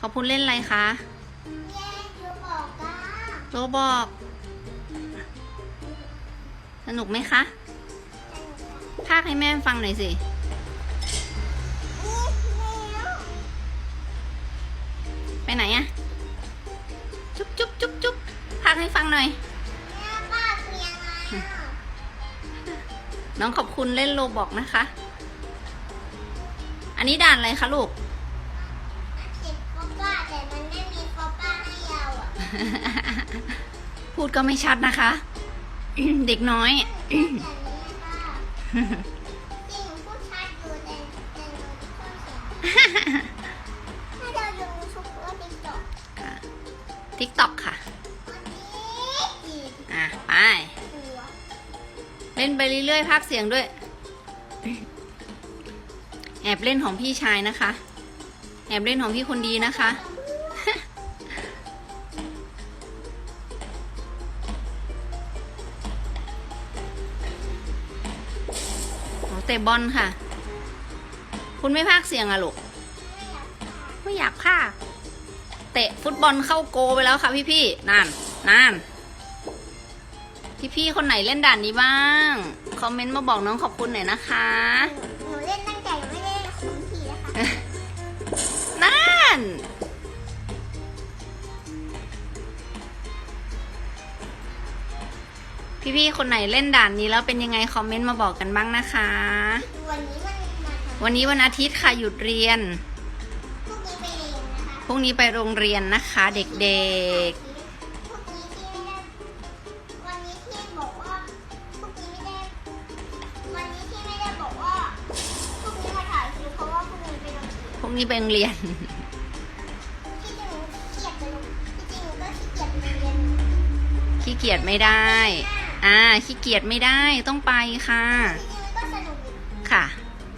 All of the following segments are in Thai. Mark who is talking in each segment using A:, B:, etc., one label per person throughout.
A: ขอบคุณเล่นอะไรคะ
B: แย่ยูบอก
A: โรบอกสนุกไหมคะพากให้แม่ฟังหน่อยสิไปไหนอะจุ๊บจุ๊บจุ๊บจุ๊บพากให้ฟังหน่อย
B: น้อ
A: งขอบคุณเล่นโรบอกนะคะ อันนี้ด่านอะไรคะลูก
B: ติดโฟป้าแต่มันไม่มีโฟป้าให้เราอะ
A: พูดก็ไม่ชัดนะคะ เด็กน้อย
B: แต่นี้ป้าจริงพูดชัดอยู่แต่แต่หนูพูดเสียงถ้าเราอยู่ชุกว่าติ๊กต็อก
A: ทิกต็อกค่ะ
B: วันนี้อีก
A: อะ ไป
B: ตัว
A: เล่นไปเรื่อยๆพากเสียงด้วย แอบเล่นของพี่ชายนะคะ แอบเล่นของพี่คนดีนะคะ เตะบอลค่ะ คุณไม่พากเสียงอะลูก ไม่อยากพากเตะฟุตบอลเข้าโกไปแล้วค่ะพี่ๆนั่นนั่นพี่ๆคนไหนเล่นด่านนี้บ้าง คอมเมนต์มาบอกน้องขอบคุณหน่อยนะคะ
B: หนูเล่นตั้งแต่ยังไม่ได้คุ้นทีนะคะ
A: พี่ๆคนไหนเล่นด่านนี้แล้วเป็นยังไงคอมเมนต์มาบอกกันบ้างนะคะ
B: วันนี้มันมาทำ
A: วันนี้วันอาทิตย์ค่ะหยุดเรียน
B: พรุ่งนี้ไปเรียนนะคะ
A: พรุ่งนี้ไปโรงเรียนนะคะ เด็ก
B: พรุ่งนี้ที่ไม่ได้วันนี้ที่บอกว่าพรุ่งนี้ไม่ได้วันนี้ที่ไม่ได้บอกว่าพรุ่งนี้มาถ่ายคลิปเพราะว่าพรุ่งนี้ไปโรงเรียน
A: ๆพรุ่งนี้ไปโรงเรียน
B: ที่จริงหนูขี้เกียจไปโรงที่จริงหนูก็ขี้เกียจไปโรงเรียน
A: ขี้เกียจไม่ได้ อ่าขี้เกียจไม่ได้ต้องไปค่ะ
B: ที่จริงมันก็สนุกอยู่
A: ค่ะ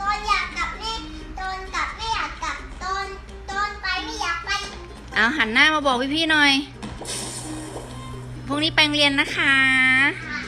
B: ตอนอยากกลับไม่ตอนกลับไม่อยากกลับตอนตอนไปไม่อยากไป
A: เอาหันหน้ามาบอกพี่ๆหน่อย พรุ่งนี้ไปโรงเรียนนะคะ
B: ค่ะ